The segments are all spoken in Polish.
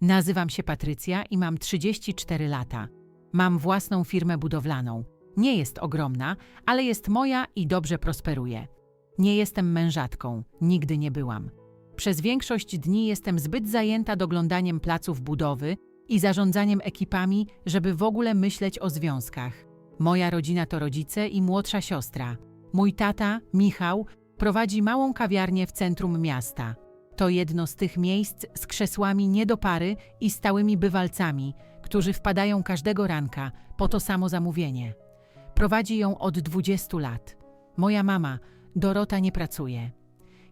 Nazywam się Patrycja i mam 34 lata. Mam własną firmę budowlaną. Nie jest ogromna, ale jest moja i dobrze prosperuje. Nie jestem mężatką, nigdy nie byłam. Przez większość dni jestem zbyt zajęta doglądaniem placów budowy i zarządzaniem ekipami, żeby w ogóle myśleć o związkach. Moja rodzina to rodzice i młodsza siostra. Mój tata, Michał, prowadzi małą kawiarnię w centrum miasta. To jedno z tych miejsc z krzesłami nie do pary i stałymi bywalcami, którzy wpadają każdego ranka po to samo zamówienie. Prowadzi ją od 20 lat. Moja mama, Dorota, nie pracuje.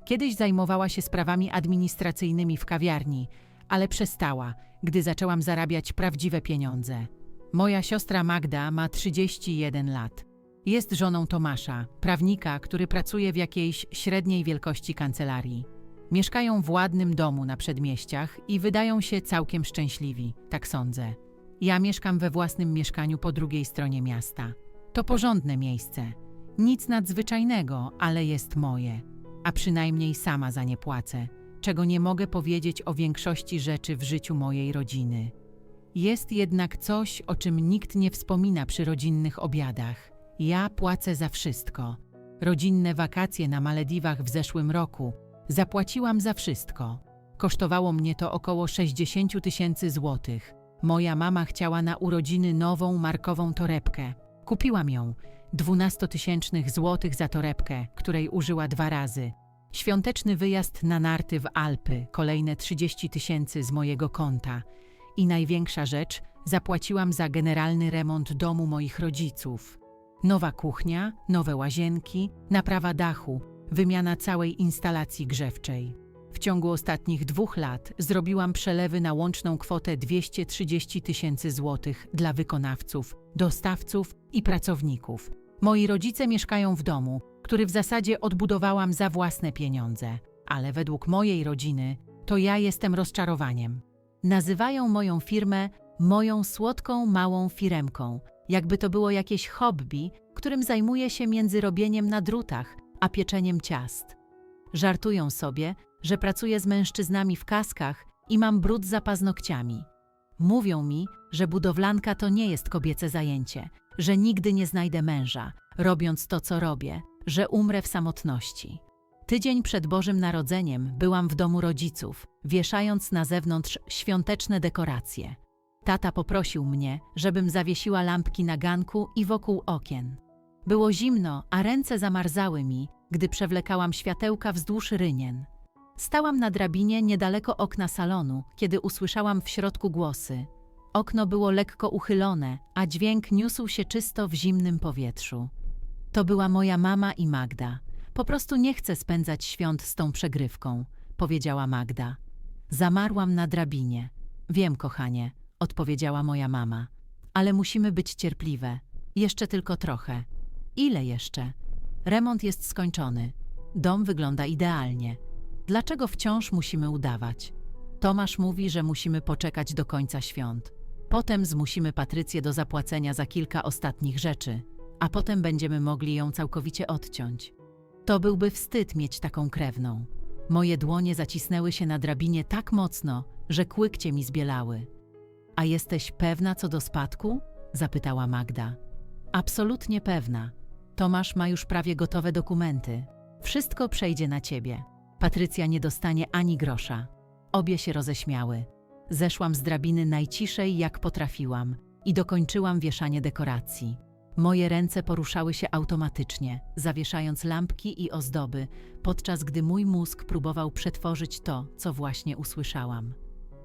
Kiedyś zajmowała się sprawami administracyjnymi w kawiarni, ale przestała, gdy zaczęłam zarabiać prawdziwe pieniądze. Moja siostra Magda ma 31 lat. Jest żoną Tomasza, prawnika, który pracuje w jakiejś średniej wielkości kancelarii. Mieszkają w ładnym domu na przedmieściach i wydają się całkiem szczęśliwi, tak sądzę. Ja mieszkam we własnym mieszkaniu po drugiej stronie miasta. To porządne miejsce. Nic nadzwyczajnego, ale jest moje. A przynajmniej sama za nie płacę, czego nie mogę powiedzieć o większości rzeczy w życiu mojej rodziny. Jest jednak coś, o czym nikt nie wspomina przy rodzinnych obiadach. Ja płacę za wszystko. Rodzinne wakacje na Malediwach w zeszłym roku zapłaciłam za wszystko. Kosztowało mnie to około 60 tysięcy złotych. Moja mama chciała na urodziny nową markową torebkę. Kupiłam ją. 12-tysięcznych złotych za torebkę, której użyła dwa razy. Świąteczny wyjazd na narty w Alpy, kolejne 30 tysięcy z mojego konta. I największa rzecz, zapłaciłam za generalny remont domu moich rodziców. Nowa kuchnia, nowe łazienki, naprawa dachu, wymiana całej instalacji grzewczej. W ciągu ostatnich dwóch lat zrobiłam przelewy na łączną kwotę 230 tysięcy złotych dla wykonawców, dostawców i pracowników. Moi rodzice mieszkają w domu, który w zasadzie odbudowałam za własne pieniądze, ale według mojej rodziny to ja jestem rozczarowaniem. Nazywają moją firmę moją słodką małą firemką, jakby to było jakieś hobby, którym zajmuję się między robieniem na drutach a pieczeniem ciast. Żartują sobie, że pracuję z mężczyznami w kaskach i mam brud za paznokciami. Mówią mi, że budowlanka to nie jest kobiece zajęcie, że nigdy nie znajdę męża, robiąc to, co robię, że umrę w samotności. Tydzień przed Bożym Narodzeniem byłam w domu rodziców, wieszając na zewnątrz świąteczne dekoracje. Tata poprosił mnie, żebym zawiesiła lampki na ganku i wokół okien. Było zimno, a ręce zamarzały mi, gdy przewlekałam światełka wzdłuż rynien. Stałam na drabinie niedaleko okna salonu, kiedy usłyszałam w środku głosy. Okno było lekko uchylone, a dźwięk niósł się czysto w zimnym powietrzu. To była moja mama i Magda. Po prostu nie chcę spędzać świąt z tą przegrywką, powiedziała Magda. Zamarłam na drabinie. Wiem, kochanie, odpowiedziała moja mama. Ale musimy być cierpliwe. Jeszcze tylko trochę. Ile jeszcze? Remont jest skończony. Dom wygląda idealnie. Dlaczego wciąż musimy udawać? Tomasz mówi, że musimy poczekać do końca świąt. Potem zmusimy Patrycję do zapłacenia za kilka ostatnich rzeczy, a potem będziemy mogli ją całkowicie odciąć. To byłby wstyd mieć taką krewną. Moje dłonie zacisnęły się na drabinie tak mocno, że kłykcie mi zbielały. A jesteś pewna co do spadku? zapytała Magda. Absolutnie pewna. Tomasz ma już prawie gotowe dokumenty. Wszystko przejdzie na ciebie. Patrycja nie dostanie ani grosza. Obie się roześmiały. Zeszłam z drabiny najciszej, jak potrafiłam, i dokończyłam wieszanie dekoracji. Moje ręce poruszały się automatycznie, zawieszając lampki i ozdoby, podczas gdy mój mózg próbował przetworzyć to, co właśnie usłyszałam.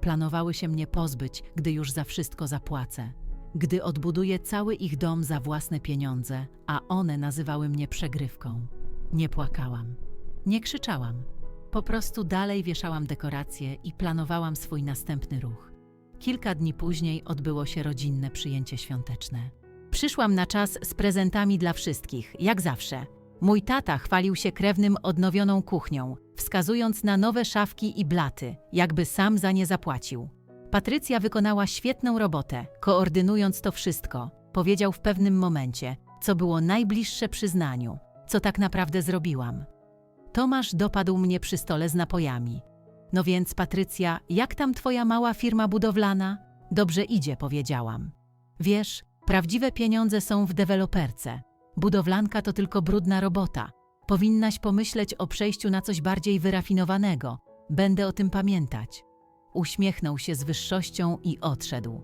Planowały się mnie pozbyć, gdy już za wszystko zapłacę. Gdy odbuduję cały ich dom za własne pieniądze, a one nazywały mnie przegrywką. Nie płakałam. Nie krzyczałam. Po prostu dalej wieszałam dekoracje i planowałam swój następny ruch. Kilka dni później odbyło się rodzinne przyjęcie świąteczne. Przyszłam na czas z prezentami dla wszystkich, jak zawsze. Mój tata chwalił się krewnym odnowioną kuchnią, wskazując na nowe szafki i blaty, jakby sam za nie zapłacił. Patrycja wykonała świetną robotę, koordynując to wszystko. Powiedział w pewnym momencie, co było najbliższe przyznaniu, co tak naprawdę zrobiłam. Tomasz dopadł mnie przy stole z napojami. No więc, Patrycja, jak tam twoja mała firma budowlana? Dobrze idzie, powiedziałam. Wiesz, prawdziwe pieniądze są w deweloperce. Budowlanka to tylko brudna robota. Powinnaś pomyśleć o przejściu na coś bardziej wyrafinowanego. Będę o tym pamiętać. Uśmiechnął się z wyższością i odszedł.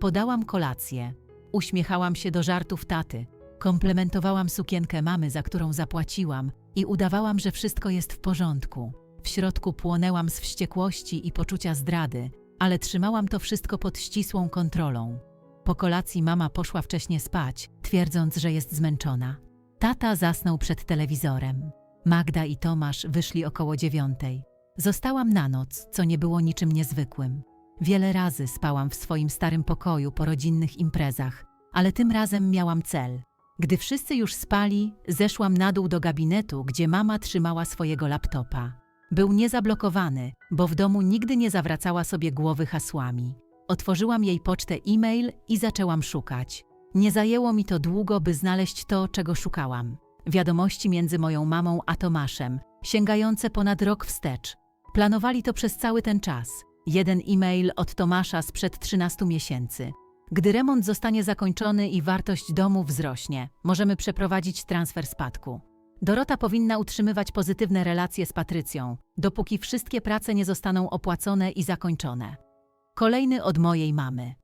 Podałam kolację. Uśmiechałam się do żartów taty. Komplementowałam sukienkę mamy, za którą zapłaciłam i udawałam, że wszystko jest w porządku. W środku płonęłam z wściekłości i poczucia zdrady, ale trzymałam to wszystko pod ścisłą kontrolą. Po kolacji mama poszła wcześnie spać, twierdząc, że jest zmęczona. Tata zasnął przed telewizorem. Magda i Tomasz wyszli około dziewiątej. Zostałam na noc, co nie było niczym niezwykłym. Wiele razy spałam w swoim starym pokoju po rodzinnych imprezach, ale tym razem miałam cel. Gdy wszyscy już spali, zeszłam na dół do gabinetu, gdzie mama trzymała swojego laptopa. Był niezablokowany, bo w domu nigdy nie zawracała sobie głowy hasłami. Otworzyłam jej pocztę e-mail i zaczęłam szukać. Nie zajęło mi to długo, by znaleźć to, czego szukałam. Wiadomości między moją mamą a Tomaszem, sięgające ponad rok wstecz. Planowali to przez cały ten czas. Jeden e-mail od Tomasza sprzed 13 miesięcy. Gdy remont zostanie zakończony i wartość domu wzrośnie, możemy przeprowadzić transfer spadku. Dorota powinna utrzymywać pozytywne relacje z Patrycją, dopóki wszystkie prace nie zostaną opłacone i zakończone. Kolejny od mojej mamy.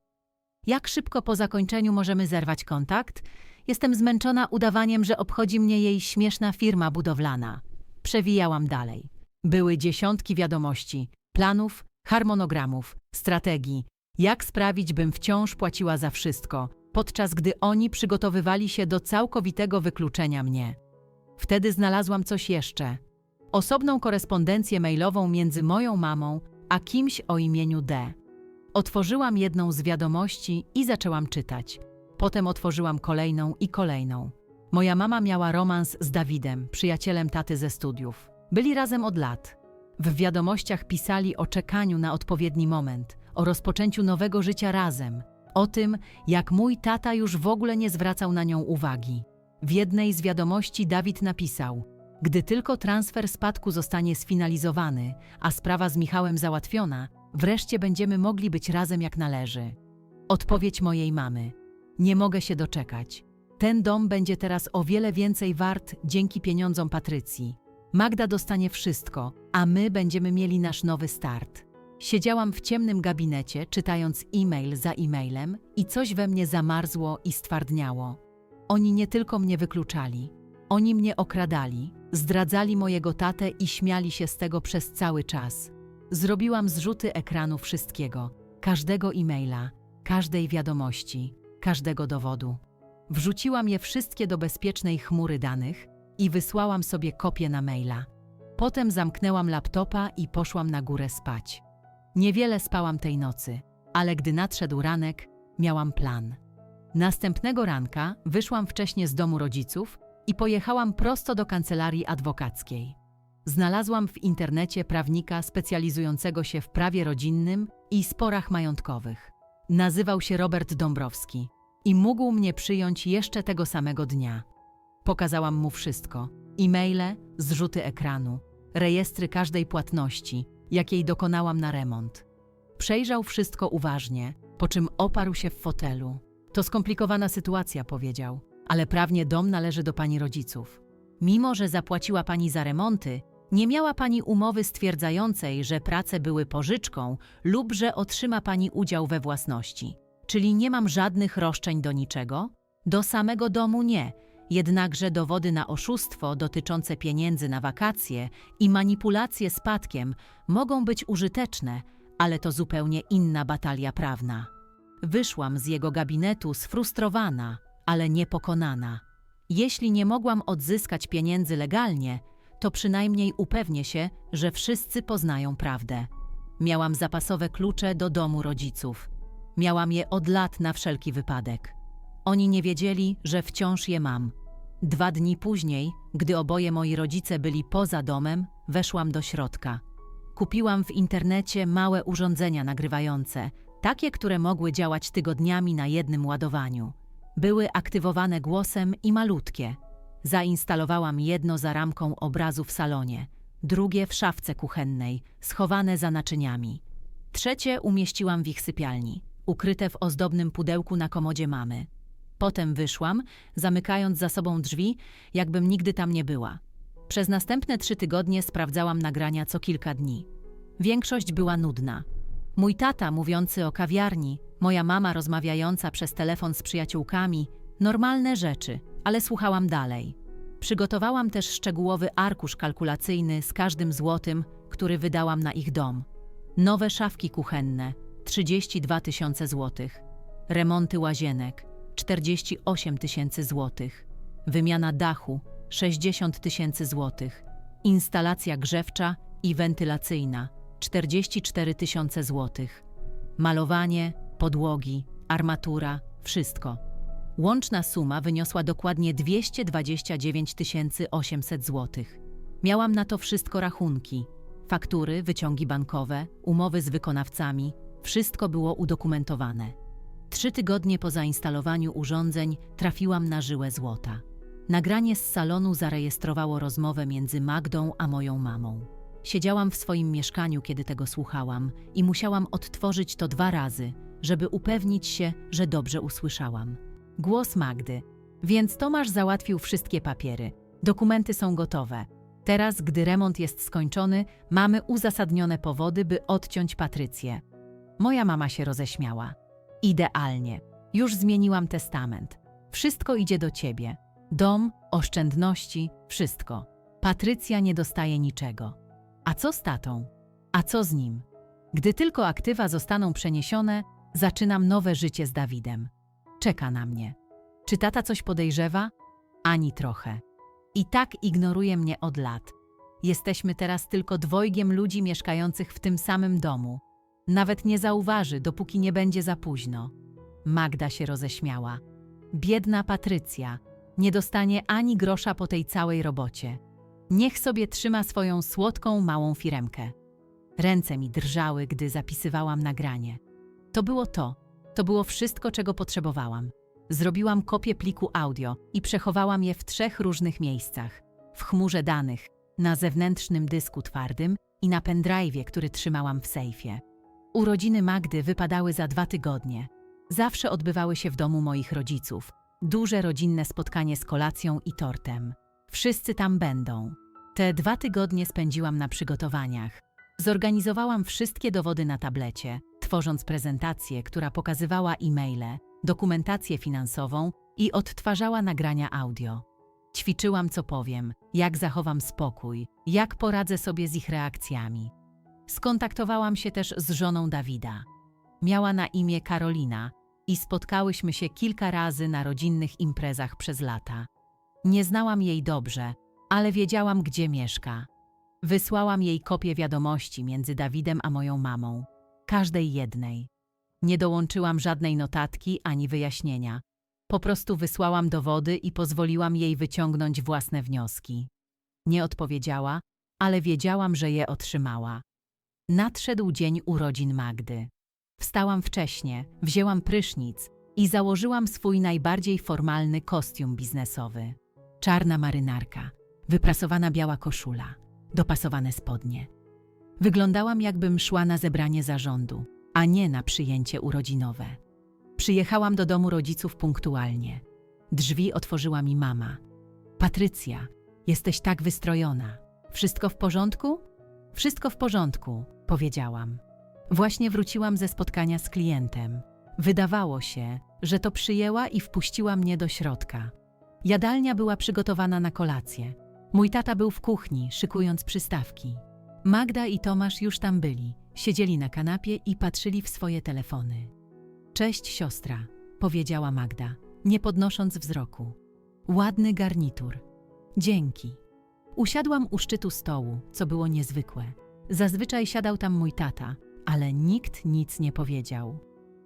Jak szybko po zakończeniu możemy zerwać kontakt? Jestem zmęczona udawaniem, że obchodzi mnie jej śmieszna firma budowlana. Przewijałam dalej. Były dziesiątki wiadomości, planów, harmonogramów, strategii. Jak sprawić, bym wciąż płaciła za wszystko, podczas gdy oni przygotowywali się do całkowitego wykluczenia mnie. Wtedy znalazłam coś jeszcze. Osobną korespondencję mailową między moją mamą a kimś o imieniu D. Otworzyłam jedną z wiadomości i zaczęłam czytać. Potem otworzyłam kolejną i kolejną. Moja mama miała romans z Dawidem, przyjacielem taty ze studiów. Byli razem od lat. W wiadomościach pisali o czekaniu na odpowiedni moment, o rozpoczęciu nowego życia razem, o tym, jak mój tata już w ogóle nie zwracał na nią uwagi. W jednej z wiadomości Dawid napisał: Gdy tylko transfer spadku zostanie sfinalizowany, a sprawa z Michałem załatwiona, wreszcie będziemy mogli być razem jak należy. Odpowiedź mojej mamy: Nie mogę się doczekać. Ten dom będzie teraz o wiele więcej wart dzięki pieniądzom Patrycji. Magda dostanie wszystko, a my będziemy mieli nasz nowy start. Siedziałam w ciemnym gabinecie, czytając e-mail za e-mailem i coś we mnie zamarzło i stwardniało. Oni nie tylko mnie wykluczali, oni mnie okradali, zdradzali mojego tatę i śmiali się z tego przez cały czas. Zrobiłam zrzuty ekranu wszystkiego, każdego e-maila, każdej wiadomości, każdego dowodu. Wrzuciłam je wszystkie do bezpiecznej chmury danych i wysłałam sobie kopię na maila. Potem zamknęłam laptopa i poszłam na górę spać. Niewiele spałam tej nocy, ale gdy nadszedł ranek, miałam plan. Następnego ranka wyszłam wcześnie z domu rodziców i pojechałam prosto do kancelarii adwokackiej. Znalazłam w internecie prawnika specjalizującego się w prawie rodzinnym i sporach majątkowych. Nazywał się Robert Dąbrowski i mógł mnie przyjąć jeszcze tego samego dnia. Pokazałam mu wszystko: e-maile, zrzuty ekranu, rejestry każdej płatności, jakiej dokonałam na remont. Przejrzał wszystko uważnie, po czym oparł się w fotelu. To skomplikowana sytuacja, powiedział, ale prawnie dom należy do pani rodziców. Mimo, że zapłaciła pani za remonty, nie miała pani umowy stwierdzającej, że prace były pożyczką lub że otrzyma pani udział we własności. Czyli nie mam żadnych roszczeń do niczego? Do samego domu nie, jednakże dowody na oszustwo dotyczące pieniędzy na wakacje i manipulacje spadkiem mogą być użyteczne, ale to zupełnie inna batalia prawna. Wyszłam z jego gabinetu sfrustrowana, ale niepokonana. Jeśli nie mogłam odzyskać pieniędzy legalnie, to przynajmniej upewnię się, że wszyscy poznają prawdę. Miałam zapasowe klucze do domu rodziców. Miałam je od lat na wszelki wypadek. Oni nie wiedzieli, że wciąż je mam. Dwa dni później, gdy oboje moi rodzice byli poza domem, weszłam do środka. Kupiłam w internecie małe urządzenia nagrywające, takie, które mogły działać tygodniami na jednym ładowaniu. Były aktywowane głosem i malutkie. Zainstalowałam jedno za ramką obrazu w salonie. drugie w szafce kuchennej, schowane za naczyniami. Trzecie umieściłam w ich sypialni, ukryte w ozdobnym pudełku na komodzie mamy. Potem wyszłam, zamykając za sobą drzwi, jakbym nigdy tam nie była. Przez następne trzy tygodnie sprawdzałam nagrania co kilka dni. Większość była nudna. Mój tata mówiący o kawiarni, moja mama rozmawiająca przez telefon z przyjaciółkami, normalne rzeczy, ale słuchałam dalej. Przygotowałam też szczegółowy arkusz kalkulacyjny z każdym złotym, który wydałam na ich dom. Nowe szafki kuchenne 32 tysiące złotych. Remonty łazienek 48 tysięcy złotych. Wymiana dachu 60 tysięcy złotych. Instalacja grzewcza i wentylacyjna 44 tysiące złotych. Malowanie, podłogi, armatura, wszystko. Łączna suma wyniosła dokładnie 229 800 złotych. Miałam na to wszystko rachunki, faktury, wyciągi bankowe, umowy z wykonawcami, wszystko było udokumentowane. Trzy tygodnie po zainstalowaniu urządzeń trafiłam na żyłę złota. Nagranie z salonu zarejestrowało rozmowę między Magdą a moją mamą. Siedziałam w swoim mieszkaniu, kiedy tego słuchałam, i musiałam odtworzyć to dwa razy, żeby upewnić się, że dobrze usłyszałam. Głos Magdy. Więc Tomasz załatwił wszystkie papiery. Dokumenty są gotowe. Teraz, gdy remont jest skończony, mamy uzasadnione powody, by odciąć Patrycję. Moja mama się roześmiała. Idealnie. Już zmieniłam testament. Wszystko idzie do ciebie. Dom, oszczędności, wszystko. Patrycja nie dostaje niczego. A co z tatą? A co z nim? Gdy tylko aktywa zostaną przeniesione, zaczynam nowe życie z Dawidem. Czeka na mnie. Czy tata coś podejrzewa? Ani trochę. I tak ignoruje mnie od lat. Jesteśmy teraz tylko dwojgiem ludzi mieszkających w tym samym domu. Nawet nie zauważy, dopóki nie będzie za późno. Magda się roześmiała. Biedna Patrycja nie dostanie ani grosza po tej całej robocie. Niech sobie trzyma swoją słodką, małą firemkę. Ręce mi drżały, gdy zapisywałam nagranie. To było to. To było wszystko, czego potrzebowałam. Zrobiłam kopię pliku audio i przechowałam je w trzech różnych miejscach: w chmurze danych, na zewnętrznym dysku twardym i na pendrive'ie, który trzymałam w sejfie. Urodziny Magdy wypadały za dwa tygodnie. Zawsze odbywały się w domu moich rodziców. Duże rodzinne spotkanie z kolacją i tortem. Wszyscy tam będą. Te dwa tygodnie spędziłam na przygotowaniach. Zorganizowałam wszystkie dowody na tablecie, tworząc prezentację, która pokazywała e-maile, dokumentację finansową i odtwarzała nagrania audio. Ćwiczyłam, co powiem, jak zachowam spokój, jak poradzę sobie z ich reakcjami. Skontaktowałam się też z żoną Dawida. Miała na imię Karolina i spotkałyśmy się kilka razy na rodzinnych imprezach przez lata. Nie znałam jej dobrze, ale wiedziałam, gdzie mieszka. Wysłałam jej kopię wiadomości między Dawidem a moją mamą, każdej jednej. Nie dołączyłam żadnej notatki ani wyjaśnienia. Po prostu wysłałam dowody i pozwoliłam jej wyciągnąć własne wnioski. Nie odpowiedziała, ale wiedziałam, że je otrzymała. Nadszedł dzień urodzin Magdy. Wstałam wcześnie, wzięłam prysznic i założyłam swój najbardziej formalny kostium biznesowy. Czarna marynarka, wyprasowana biała koszula, dopasowane spodnie. Wyglądałam, jakbym szła na zebranie zarządu, a nie na przyjęcie urodzinowe. Przyjechałam do domu rodziców punktualnie. Drzwi otworzyła mi mama. Patrycja, jesteś tak wystrojona. Wszystko w porządku? Wszystko w porządku, powiedziałam. Właśnie wróciłam ze spotkania z klientem. Wydawało się, że to przyjęła i wpuściła mnie do środka. Jadalnia była przygotowana na kolację. Mój tata był w kuchni, szykując przystawki. Magda i Tomasz już tam byli, siedzieli na kanapie i patrzyli w swoje telefony. Cześć, siostra, powiedziała Magda, nie podnosząc wzroku. Ładny garnitur. Dzięki. Usiadłam u szczytu stołu, co było niezwykłe. Zazwyczaj siadał tam mój tata, ale nikt nic nie powiedział.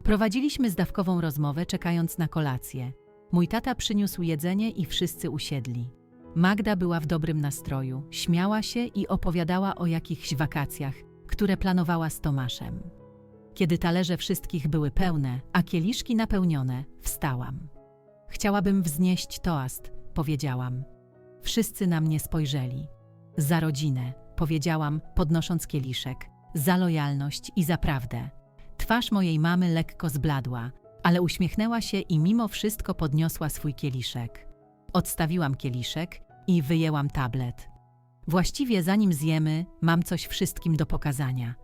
Prowadziliśmy zdawkową rozmowę, czekając na kolację. Mój tata przyniósł jedzenie i wszyscy usiedli. Magda była w dobrym nastroju, śmiała się i opowiadała o jakichś wakacjach, które planowała z Tomaszem. Kiedy talerze wszystkich były pełne, a kieliszki napełnione, wstałam. Chciałabym wznieść toast, powiedziałam. Wszyscy na mnie spojrzeli. Za rodzinę, powiedziałam, podnosząc kieliszek. Za lojalność i za prawdę. Twarz mojej mamy lekko zbladła, ale uśmiechnęła się i mimo wszystko podniosła swój kieliszek. Odstawiłam kieliszek i wyjęłam tablet. Właściwie zanim zjemy, mam coś wszystkim do pokazania.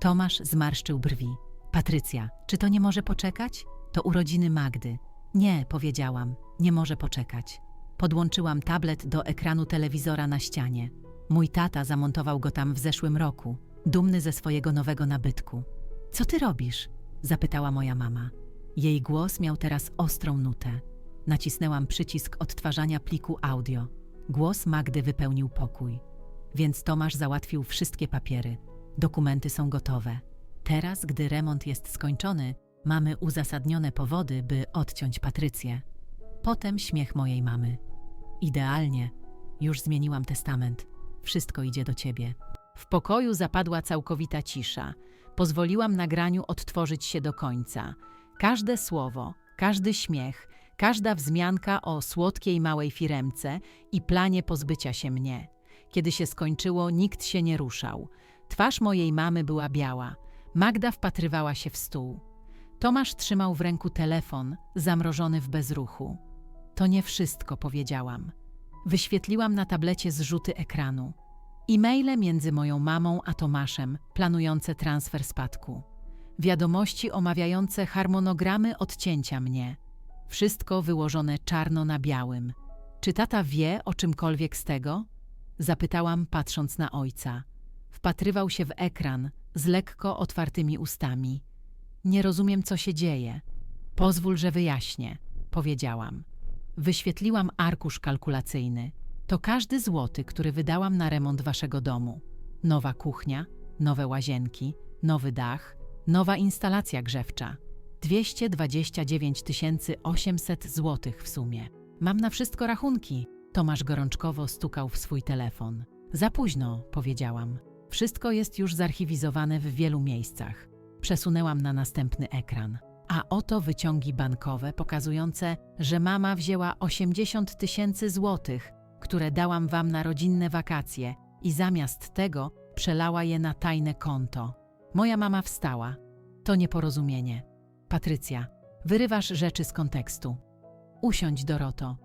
Tomasz zmarszczył brwi. Patrycja, czy to nie może poczekać? To urodziny Magdy. Nie, powiedziałam, nie może poczekać. Podłączyłam tablet do ekranu telewizora na ścianie. Mój tata zamontował go tam w zeszłym roku, dumny ze swojego nowego nabytku. Co ty robisz? zapytała moja mama. Jej głos miał teraz ostrą nutę. Nacisnęłam przycisk odtwarzania pliku audio. Głos Magdy wypełnił pokój. Więc Tomasz załatwił wszystkie papiery. Dokumenty są gotowe. Teraz, gdy remont jest skończony, mamy uzasadnione powody, by odciąć Patrycję. Potem śmiech mojej mamy. Idealnie. Już zmieniłam testament. Wszystko idzie do ciebie. W pokoju zapadła całkowita cisza. Pozwoliłam nagraniu odtworzyć się do końca. Każde słowo, każdy śmiech, każda wzmianka o słodkiej małej firemce i planie pozbycia się mnie. Kiedy się skończyło, nikt się nie ruszał. Twarz mojej mamy była biała. Magda wpatrywała się w stół. Tomasz trzymał w ręku telefon, zamrożony w bezruchu. To nie wszystko, powiedziałam. Wyświetliłam na tablecie zrzuty ekranu. E-maile między moją mamą a Tomaszem, planujące transfer spadku. Wiadomości omawiające harmonogramy odcięcia mnie. Wszystko wyłożone czarno na białym. Czy tata wie o czymkolwiek z tego? Zapytałam, patrząc na ojca. Wpatrywał się w ekran z lekko otwartymi ustami. Nie rozumiem, co się dzieje. Pozwól, że wyjaśnię, powiedziałam. Wyświetliłam arkusz kalkulacyjny. To każdy złoty, który wydałam na remont waszego domu. Nowa kuchnia, nowe łazienki, nowy dach, nowa instalacja grzewcza. 229 800 złotych w sumie. Mam na wszystko rachunki. Tomasz gorączkowo stukał w swój telefon. Za późno, powiedziałam. Wszystko jest już zarchiwizowane w wielu miejscach. Przesunęłam na następny ekran. A oto wyciągi bankowe pokazujące, że mama wzięła 80 tysięcy złotych, które dałam wam na rodzinne wakacje i zamiast tego przelała je na tajne konto. Moja mama wstała. To nieporozumienie. Patrycja, wyrywasz rzeczy z kontekstu. Usiądź, Doroto.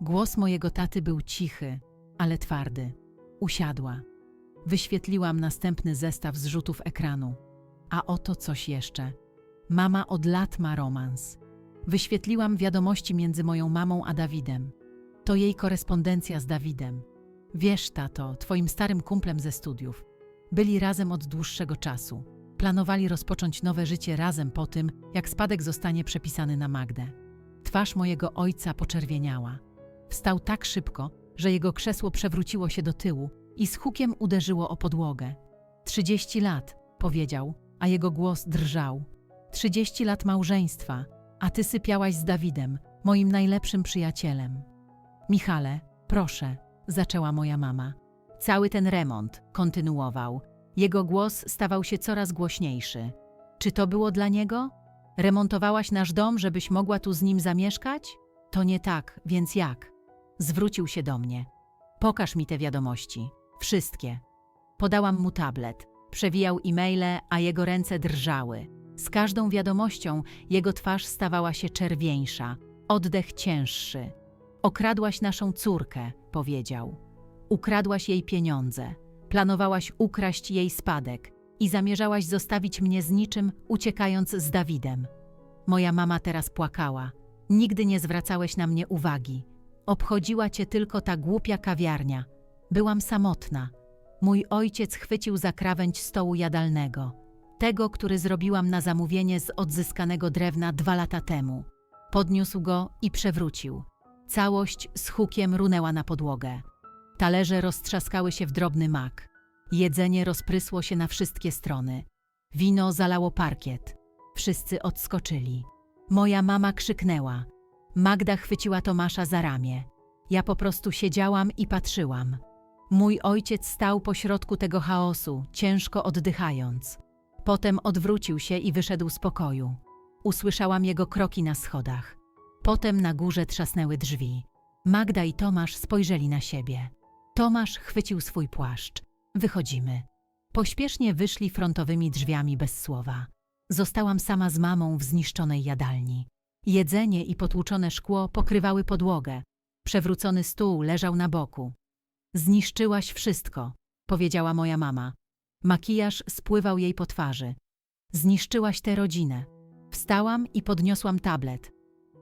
Głos mojego taty był cichy, ale twardy. Usiadła. Wyświetliłam następny zestaw zrzutów ekranu. A oto coś jeszcze. Mama od lat ma romans. Wyświetliłam wiadomości między moją mamą a Dawidem. To jej korespondencja z Dawidem. Wiesz, tato, twoim starym kumplem ze studiów. Byli razem od dłuższego czasu. Planowali rozpocząć nowe życie razem po tym, jak spadek zostanie przepisany na Magdę. Twarz mojego ojca poczerwieniała. Wstał tak szybko, że jego krzesło przewróciło się do tyłu i z hukiem uderzyło o podłogę. Trzydzieści lat, powiedział, a jego głos drżał. Trzydzieści lat małżeństwa, a ty sypiałaś z Dawidem, moim najlepszym przyjacielem. Michale, proszę, zaczęła moja mama. Cały ten remont, kontynuował. Jego głos stawał się coraz głośniejszy. Czy to było dla niego? Remontowałaś nasz dom, żebyś mogła tu z nim zamieszkać? To nie tak, więc jak? Zwrócił się do mnie. Pokaż mi te wiadomości. Wszystkie. Podałam mu tablet. Przewijał e-maile, a jego ręce drżały. Z każdą wiadomością jego twarz stawała się czerwieńsza, oddech cięższy. Okradłaś naszą córkę, powiedział. Ukradłaś jej pieniądze. Planowałaś ukraść jej spadek i zamierzałaś zostawić mnie z niczym, uciekając z Dawidem. Moja mama teraz płakała. Nigdy nie zwracałeś na mnie uwagi. Obchodziła cię tylko ta głupia kawiarnia. Byłam samotna. Mój ojciec chwycił za krawędź stołu jadalnego. Tego, który zrobiłam na zamówienie z odzyskanego drewna dwa lata temu. Podniósł go i przewrócił. Całość z hukiem runęła na podłogę. Talerze roztrzaskały się w drobny mak. Jedzenie rozprysło się na wszystkie strony. Wino zalało parkiet. Wszyscy odskoczyli. Moja mama krzyknęła. Magda chwyciła Tomasza za ramię. Ja po prostu siedziałam i patrzyłam. Mój ojciec stał pośrodku tego chaosu, ciężko oddychając. Potem odwrócił się i wyszedł z pokoju. Usłyszałam jego kroki na schodach. Potem na górze trzasnęły drzwi. Magda i Tomasz spojrzeli na siebie. Tomasz chwycił swój płaszcz. Wychodzimy. Pośpiesznie wyszli frontowymi drzwiami bez słowa. Zostałam sama z mamą w zniszczonej jadalni. Jedzenie i potłuczone szkło pokrywały podłogę. Przewrócony stół leżał na boku. Zniszczyłaś wszystko, powiedziała moja mama. Makijaż spływał jej po twarzy. Zniszczyłaś tę rodzinę. Wstałam i podniosłam tablet.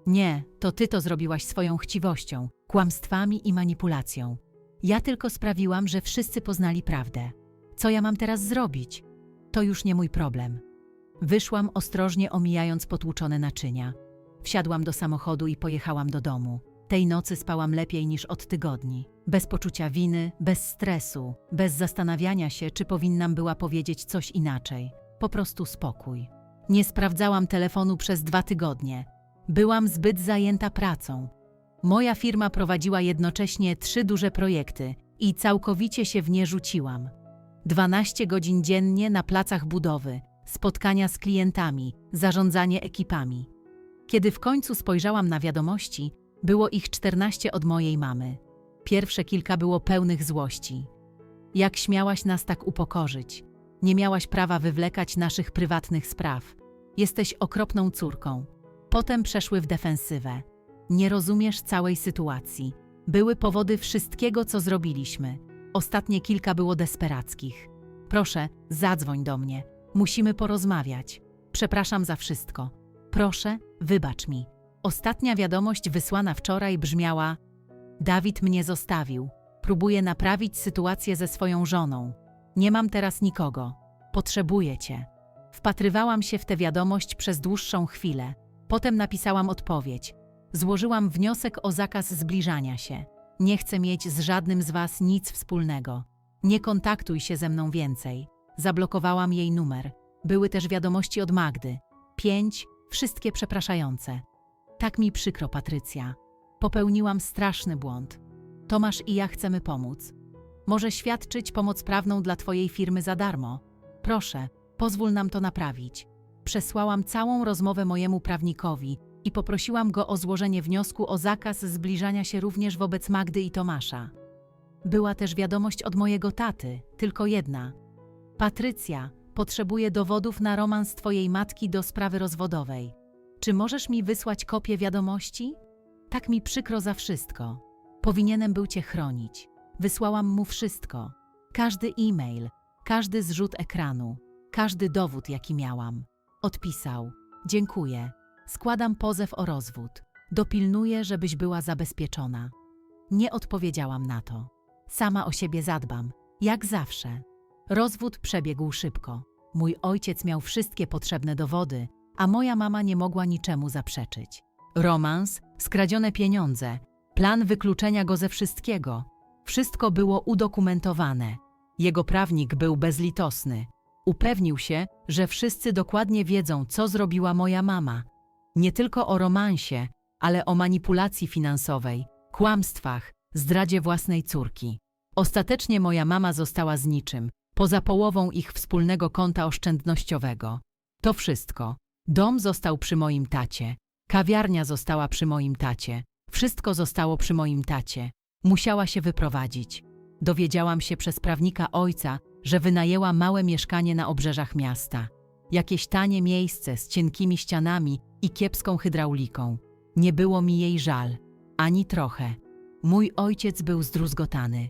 Nie, to ty to zrobiłaś swoją chciwością, kłamstwami i manipulacją. Ja tylko sprawiłam, że wszyscy poznali prawdę. Co ja mam teraz zrobić? To już nie mój problem. Wyszłam ostrożnie omijając potłuczone naczynia. Wsiadłam do samochodu i pojechałam do domu. Tej nocy spałam lepiej niż od tygodni. Bez poczucia winy, bez stresu, bez zastanawiania się, czy powinnam była powiedzieć coś inaczej. Po prostu spokój. Nie sprawdzałam telefonu przez dwa tygodnie. Byłam zbyt zajęta pracą. Moja firma prowadziła jednocześnie trzy duże projekty i całkowicie się w nie rzuciłam. 12 godzin dziennie na placach budowy, spotkania z klientami, zarządzanie ekipami. Kiedy w końcu spojrzałam na wiadomości, było ich 14 od mojej mamy. Pierwsze kilka było pełnych złości. Jak śmiałaś nas tak upokorzyć? Nie miałaś prawa wywlekać naszych prywatnych spraw. Jesteś okropną córką. Potem przeszły w defensywę. Nie rozumiesz całej sytuacji. Były powody wszystkiego, co zrobiliśmy. Ostatnie kilka było desperackich. Proszę, zadzwoń do mnie. Musimy porozmawiać. Przepraszam za wszystko. Proszę, wybacz mi. Ostatnia wiadomość wysłana wczoraj brzmiała: Dawid mnie zostawił. Próbuję naprawić sytuację ze swoją żoną. Nie mam teraz nikogo. Potrzebuję cię. Wpatrywałam się w tę wiadomość przez dłuższą chwilę. Potem napisałam odpowiedź. Złożyłam wniosek o zakaz zbliżania się. Nie chcę mieć z żadnym z was nic wspólnego. Nie kontaktuj się ze mną więcej. Zablokowałam jej numer. Były też wiadomości od Magdy. Pięć, wszystkie przepraszające. Tak mi przykro, Patrycja. Popełniłam straszny błąd. Tomasz i ja chcemy pomóc. Może świadczyć pomoc prawną dla Twojej firmy za darmo. Proszę, pozwól nam to naprawić. Przesłałam całą rozmowę mojemu prawnikowi i poprosiłam go o złożenie wniosku o zakaz zbliżania się również wobec Magdy i Tomasza. Była też wiadomość od mojego taty, tylko jedna. Patrycja, potrzebuję dowodów na romans Twojej matki do sprawy rozwodowej. Czy możesz mi wysłać kopię wiadomości? Tak mi przykro za wszystko. Powinienem był Cię chronić. Wysłałam mu wszystko. Każdy e-mail, każdy zrzut ekranu, każdy dowód, jaki miałam. Odpisał: Dziękuję. Składam pozew o rozwód. Dopilnuję, żebyś była zabezpieczona. Nie odpowiedziałam na to. Sama o siebie zadbam, jak zawsze. Rozwód przebiegł szybko. Mój ojciec miał wszystkie potrzebne dowody, a moja mama nie mogła niczemu zaprzeczyć. Romans, skradzione pieniądze, plan wykluczenia go ze wszystkiego. Wszystko było udokumentowane. Jego prawnik był bezlitosny. Upewnił się, że wszyscy dokładnie wiedzą, co zrobiła moja mama. Nie tylko o romansie, ale o manipulacji finansowej, kłamstwach, zdradzie własnej córki. Ostatecznie moja mama została z niczym, poza połową ich wspólnego konta oszczędnościowego. To wszystko. Dom został przy moim tacie, kawiarnia została przy moim tacie, wszystko zostało przy moim tacie. Musiała się wyprowadzić. Dowiedziałam się przez prawnika ojca, że wynajęła małe mieszkanie na obrzeżach miasta. Jakieś tanie miejsce z cienkimi ścianami i kiepską hydrauliką. Nie było mi jej żal, ani trochę. Mój ojciec był zdruzgotany.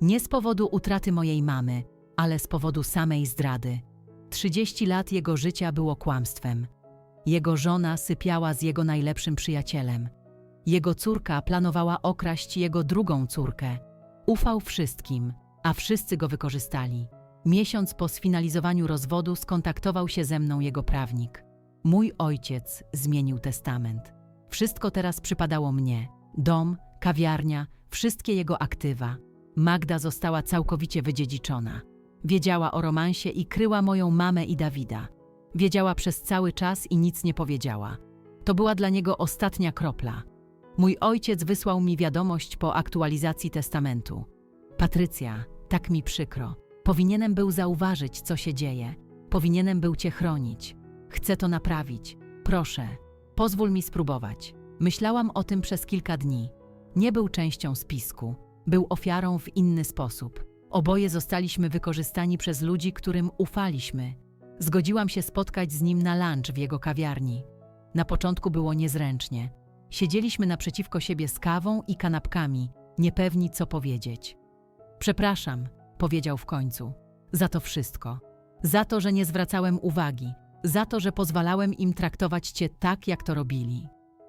Nie z powodu utraty mojej mamy, ale z powodu samej zdrady. Trzydzieści lat jego życia było kłamstwem. Jego żona sypiała z jego najlepszym przyjacielem. Jego córka planowała okraść jego drugą córkę. Ufał wszystkim, a wszyscy go wykorzystali. Miesiąc po sfinalizowaniu rozwodu skontaktował się ze mną jego prawnik. Mój ojciec zmienił testament. Wszystko teraz przypadało mnie. Dom, kawiarnia, wszystkie jego aktywa. Magda została całkowicie wydziedziczona. Wiedziała o romansie i kryła moją mamę i Dawida. Wiedziała przez cały czas i nic nie powiedziała. To była dla niego ostatnia kropla. Mój ojciec wysłał mi wiadomość po aktualizacji testamentu. Patrycja, tak mi przykro. Powinienem był zauważyć, co się dzieje. Powinienem był cię chronić. Chcę to naprawić. Proszę, pozwól mi spróbować. Myślałam o tym przez kilka dni. Nie był częścią spisku. Był ofiarą w inny sposób. Oboje zostaliśmy wykorzystani przez ludzi, którym ufaliśmy. Zgodziłam się spotkać z nim na lunch w jego kawiarni. Na początku było niezręcznie. Siedzieliśmy naprzeciwko siebie z kawą i kanapkami, niepewni co powiedzieć. Przepraszam, powiedział w końcu, za to wszystko. Za to, że nie zwracałem uwagi, za to, że pozwalałem im traktować cię tak, jak to robili.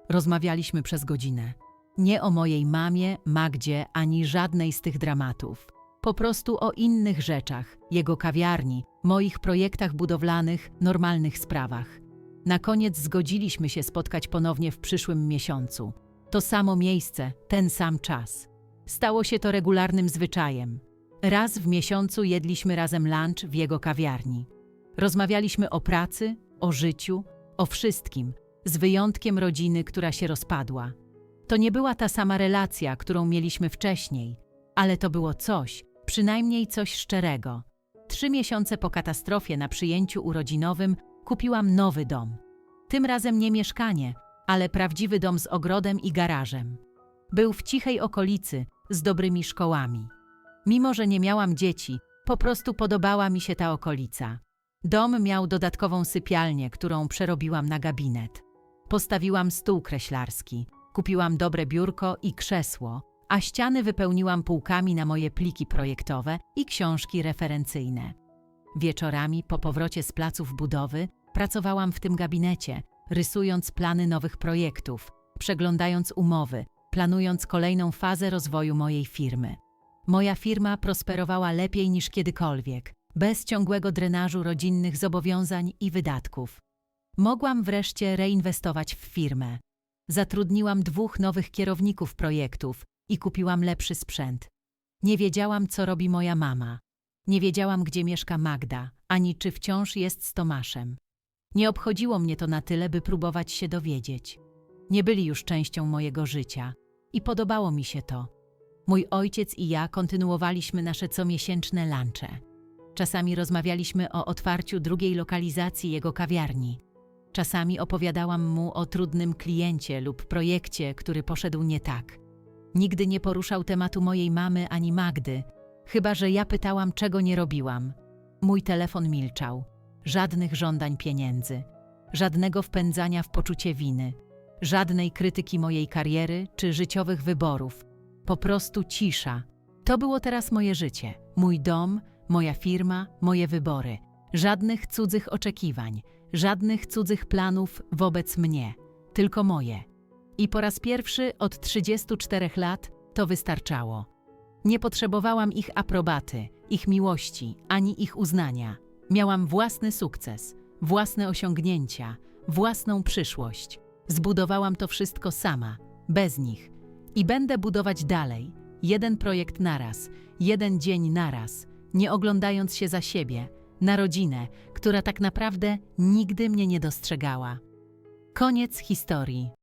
Rozmawialiśmy przez godzinę. Nie o mojej mamie, Magdzie, ani żadnej z tych dramatów. Po prostu o innych rzeczach, jego kawiarni, moich projektach budowlanych, normalnych sprawach. Na koniec zgodziliśmy się spotkać ponownie w przyszłym miesiącu. To samo miejsce, ten sam czas. Stało się to regularnym zwyczajem. Raz w miesiącu jedliśmy razem lunch w jego kawiarni. Rozmawialiśmy o pracy, o życiu, o wszystkim, z wyjątkiem rodziny, która się rozpadła. To nie była ta sama relacja, którą mieliśmy wcześniej, ale to było coś, przynajmniej coś szczerego. Trzy miesiące po katastrofie na przyjęciu urodzinowym kupiłam nowy dom. Tym razem nie mieszkanie, ale prawdziwy dom z ogrodem i garażem. Był w cichej okolicy, z dobrymi szkołami. Mimo, że nie miałam dzieci, po prostu podobała mi się ta okolica. Dom miał dodatkową sypialnię, którą przerobiłam na gabinet. Postawiłam stół kreślarski, kupiłam dobre biurko i krzesło, a ściany wypełniłam półkami na moje pliki projektowe i książki referencyjne. Wieczorami po powrocie z placów budowy pracowałam w tym gabinecie, rysując plany nowych projektów, przeglądając umowy, planując kolejną fazę rozwoju mojej firmy. Moja firma prosperowała lepiej niż kiedykolwiek, bez ciągłego drenażu rodzinnych zobowiązań i wydatków. Mogłam wreszcie reinwestować w firmę. Zatrudniłam dwóch nowych kierowników projektów i kupiłam lepszy sprzęt. Nie wiedziałam, co robi moja mama. Nie wiedziałam, gdzie mieszka Magda, ani czy wciąż jest z Tomaszem. Nie obchodziło mnie to na tyle, by próbować się dowiedzieć. Nie byli już częścią mojego życia i podobało mi się to. Mój ojciec i ja kontynuowaliśmy nasze comiesięczne lunche. Czasami rozmawialiśmy o otwarciu drugiej lokalizacji jego kawiarni. Czasami opowiadałam mu o trudnym kliencie lub projekcie, który poszedł nie tak. Nigdy nie poruszał tematu mojej mamy ani Magdy, chyba że ja pytałam, czego nie robiłam. Mój telefon milczał. Żadnych żądań pieniędzy, żadnego wpędzania w poczucie winy, żadnej krytyki mojej kariery czy życiowych wyborów. Po prostu cisza. To było teraz moje życie, mój dom, moja firma, moje wybory. Żadnych cudzych oczekiwań, żadnych cudzych planów wobec mnie, tylko moje. I po raz pierwszy od 34 lat to wystarczało. Nie potrzebowałam ich aprobaty, ich miłości, ani ich uznania. Miałam własny sukces, własne osiągnięcia, własną przyszłość. Zbudowałam to wszystko sama, bez nich. I będę budować dalej, jeden projekt naraz, jeden dzień naraz, nie oglądając się za siebie, na rodzinę, która tak naprawdę nigdy mnie nie dostrzegała. Koniec historii.